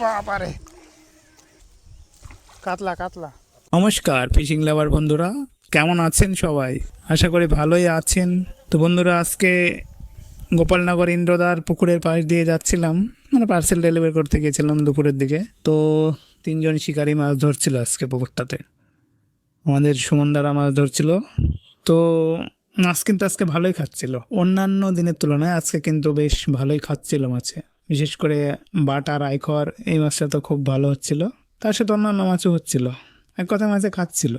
বাবারে। কাতলা কাতলা। নমস্কার, ফিশিং লাভার বন্ধুরা। কেমন আছেন সবাই? আশা করি ভালোই আছেন। তো বন্ধুরা, আজকে গোপালনগর ইন্দ্রদার পুকুরের পাশ দিয়ে যাচ্ছিলাম। মানে পার্সেল ডেলিভারি করতে গিয়েছিলাম দুপুরের দিকে। তো তিনজন শিকারি মাছ ধরছিল আজকে পুকুরটাতে। আমাদের সুমনদারা মাছ ধরছিল। তো মাছ কিন্তু আজকে ভালোই খাচ্ছিল। অন্যান্য দিনের তুলনায় আজকে কিন্তু বেশ ভালোই খাচ্ছিল মাছে। বিশেষ করে বাটার, আইখর, এই মাছটা তো খুব ভালো হচ্ছিল। তার সাথে অন্যান্য মাছও হচ্ছিল। এক কথা মাছে খাচ্ছিল।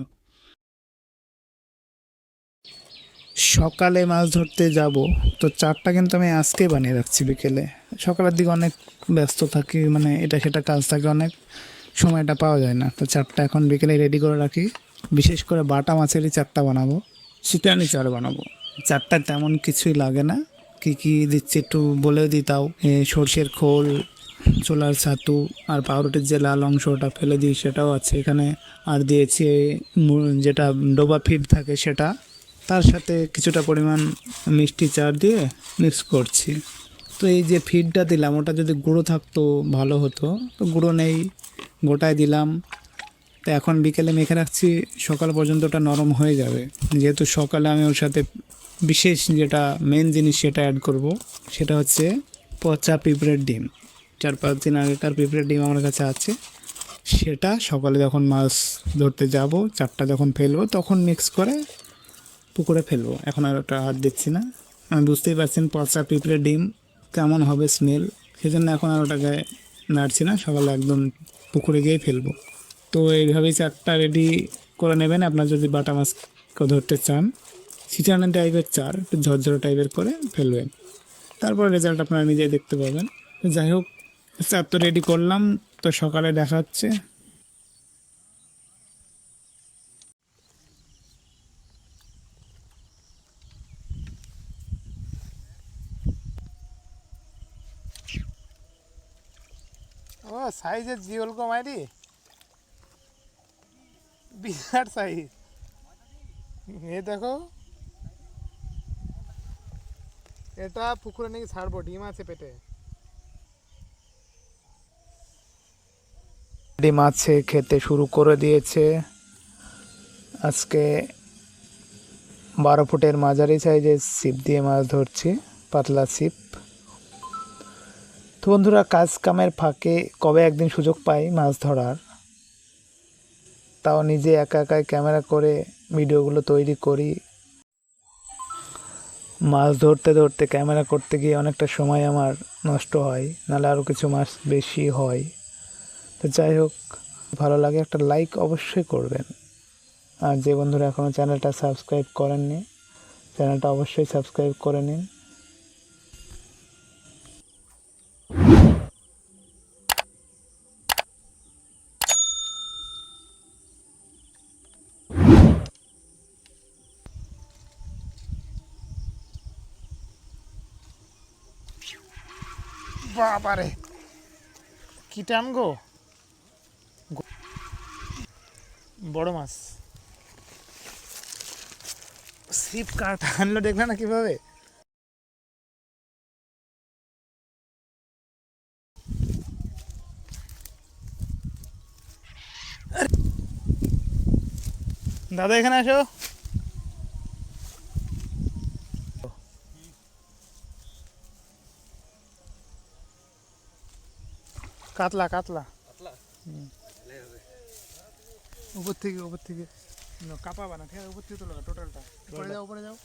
সকালে মাছ ধরতে যাব, তো চারটা কিন্তু আমি আজকেই বানিয়ে রাখছি বিকেলে। সকালের দিকে অনেক ব্যস্ত থাকি মানে এটা সেটা কাজ থাকে অনেক, সময়টা পাওয়া যায় না। তো চারটা এখন বিকেলে রেডি করে রাখি। বিশেষ করে বাটা মাছেরই চারটা বানাবো। সিটানি চার বানাবো। চারটা তেমন কিছুই লাগে না। কি কি দিচ্ছি একটু বলেও দিতাও সর্ষের খোল, ছোলার ছাতু আর পাউরুটির যে লাল অংশটা ফেলে দিই, সেটাও আছে এখানে। আর দিয়েছি যেটা ডোবা ফিড থাকে সেটা। তার সাথে কিছুটা পরিমাণ মিষ্টি চার দিয়ে মিক্স করছি। তো এই যে ফিডটা দিলাম, ওটা যদি গুঁড়ো থাকতো ভালো হতো। তো গুঁড়ো নেই, গোটায় দিলাম। তো এখন বিকেলে মেখে রাখছি, সকাল পর্যন্ত ওটা নরম হয়ে যাবে। যেহেতু সকালে আমি ওর সাথে বিশেষ যেটা মেন জিনিস সেটা অ্যাড করব, সেটা হচ্ছে পচা পিঁপড়ের ডিম। চার পাঁচ দিন আগেকার পিঁপড়ের ডিম আমার কাছে আছে। সেটা সকালে যখন মাছ ধরতে যাব, চারটা যখন ফেলব, তখন মিক্স করে পুকুরে ফেলব। এখন আর ওটা হাত দিচ্ছি না। আমি বুঝতেই পারছেন পচা পিঁপড়ের ডিম কেমন হবে স্মেল সেজন্য এখন আর ওটাকে নাড়ছি না, সকালে একদম পুকুরে গিয়ে ফেলব। তো এইভাবেই চারটা রেডি করে নেবেন। আপনার যদি বাটা মাছ ধরতে চান সিটানা টাইপের চার, একটু ঝরঝরে টাইপের করে ফেলবেন। তারপর রেজাল্ট আপনারা নিজেই দেখতে পাবেন। যাই হোক চার তো রেডি করলাম, তো সকালে দেখা হচ্ছে। ও, সাইজের জিওল কমাইরি বিরাট সাইজ এ দেখো এটা পুকুরে নাকি ছাড়বো, ডিম আছে পেটে। ডিম আছে, খেতে শুরু করে দিয়েছে। আজকে বারো ফুটের মাঝারি সাইজের ছিপ দিয়ে মাছ ধরছি, পাতলা ছিপ। তো বন্ধুরা, কাজ কামের ফাঁকে কবে একদিন সুযোগ পাই মাছ ধরার? তাও নিজে একা একাই ক্যামেরা করে ভিডিওগুলো তৈরি করি মাছ ধরতে ধরতে ক্যামেরা করতে গিয়ে অনেকটা সময় আমার নষ্ট হয়, নাহলে আরও কিছু মাছ বেশি হয়। তো যাই হোক, ভালো লাগে একটা লাইক অবশ্যই করবেন। আর যে বন্ধুরা এখনও চ্যানেলটা সাবস্ক্রাইব করেননি চ্যানেলটা অবশ্যই সাবস্ক্রাইব করে নিন। বাবারে। কি টান গো? বড় মাছ। সিপ কাট আনলো দেখবে না কীভাবে? দাদা, এখানে আসো। কাতলা কাতলা। হুম। উপর থেকে উপর থেকে। না, কাঁপাবা না ঠিক আছে উপর থেকে তোলো টোটালটা। উপরে যাও উপরে যাও।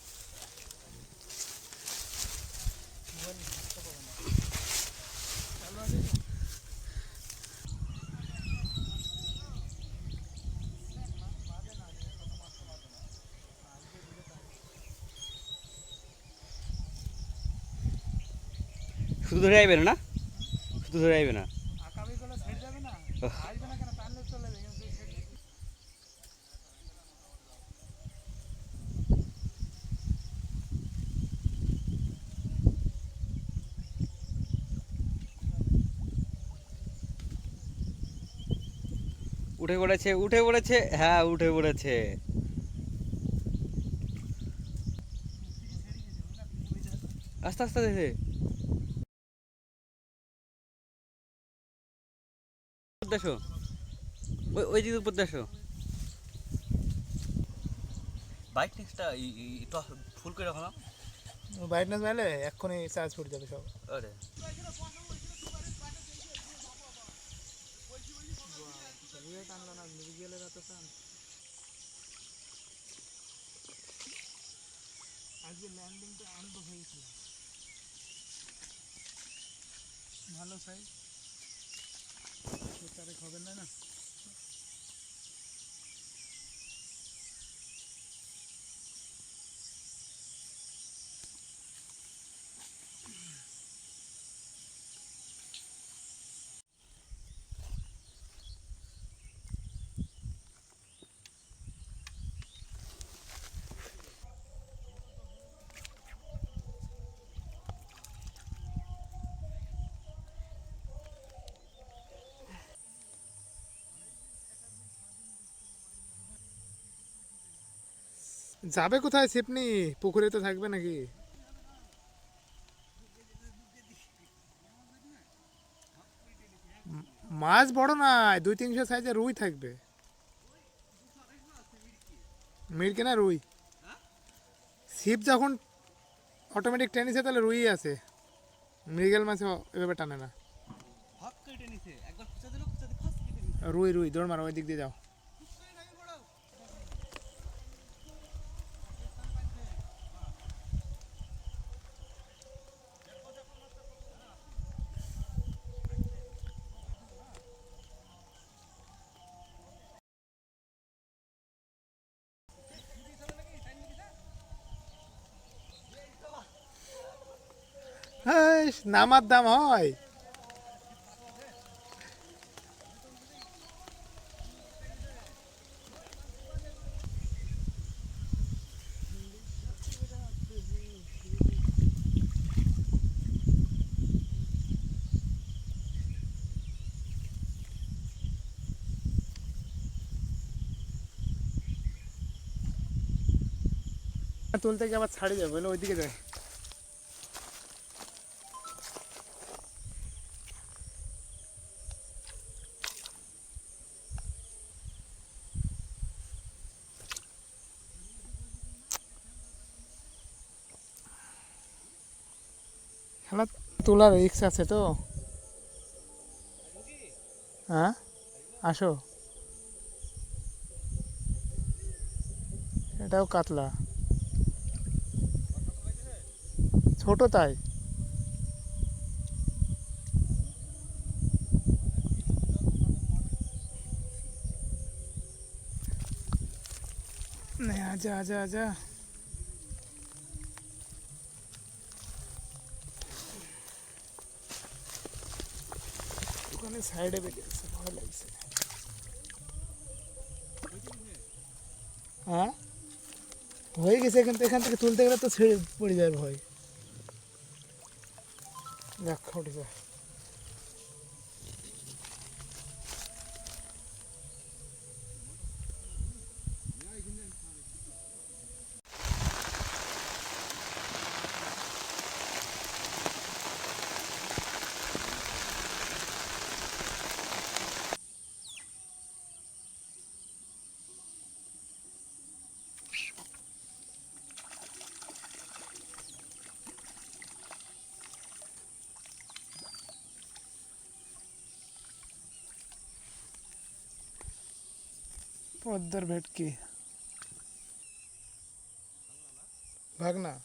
শুধু ধরে আইবে না? শুধু ধরে আইবে না? উঠে পড়েছে উঠে পড়েছে। হ্যাঁ উঠে পড়েছে। আস্তে আস্তে দেখে। আসো ওই ওই দিকে আসো বাইক টেক্সটা ফুল করে রাখো না। ব্রাইটনেস মেলে এক্ষুনি চার্জ পড়ে যাবে সব। আরে। আজকে ল্যান্ডিংটা আনন্দ হয়েছিল। ভালো সাইজ তারিখ হবে যাবে কোথায়? ছিপনি পুকুরে তো থাকবে নাকি? মাছ বড় না দুই তিনশো সাইজে রুই থাকবে। মিরকে না রুই। ছিপ যখন অটোমেটিক টেনিসে তাহলে রুই আছে। মৃগেল মাছে এভাবে টানে না। রুই রুই দৌড় মারো ওই দিক দিয়ে যাও। নামার দাম হয়। তুলতে গিয়ে আবার ছাড়ে যাবে ওইদিকে যায়। খেলা তোলার রিক্স আছে তো। হ্যাঁ? আসো। এটাও কাতলা। ছোট তাই। নে আজা আজা সাইডে বেঁধে আছে, ভয় লাগছে। হ্যাঁ? হয়ে গেছে এখান থেকে এখান থেকে তুলতে গেলে তো ছেড়ে পড়ে যায় ভয়। দেখ উঠে যায়। उधर बैठ के। भागना।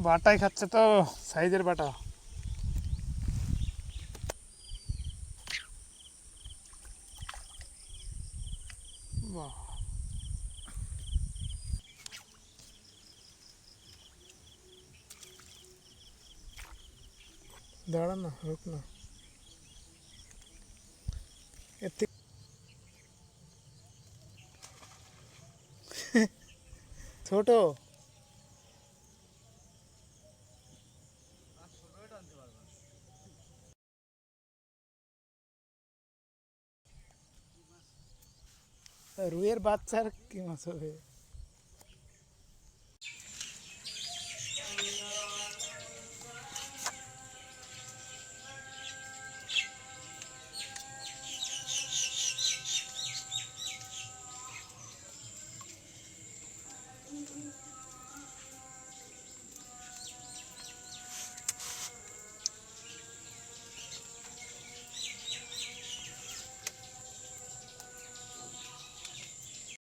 বাটাই খাচ্ছে তো সাইজের বাটা। দাঁড়া না রুক না। এতে ছোট। রুইয়ের বাচ্চার কি মাছ হবে?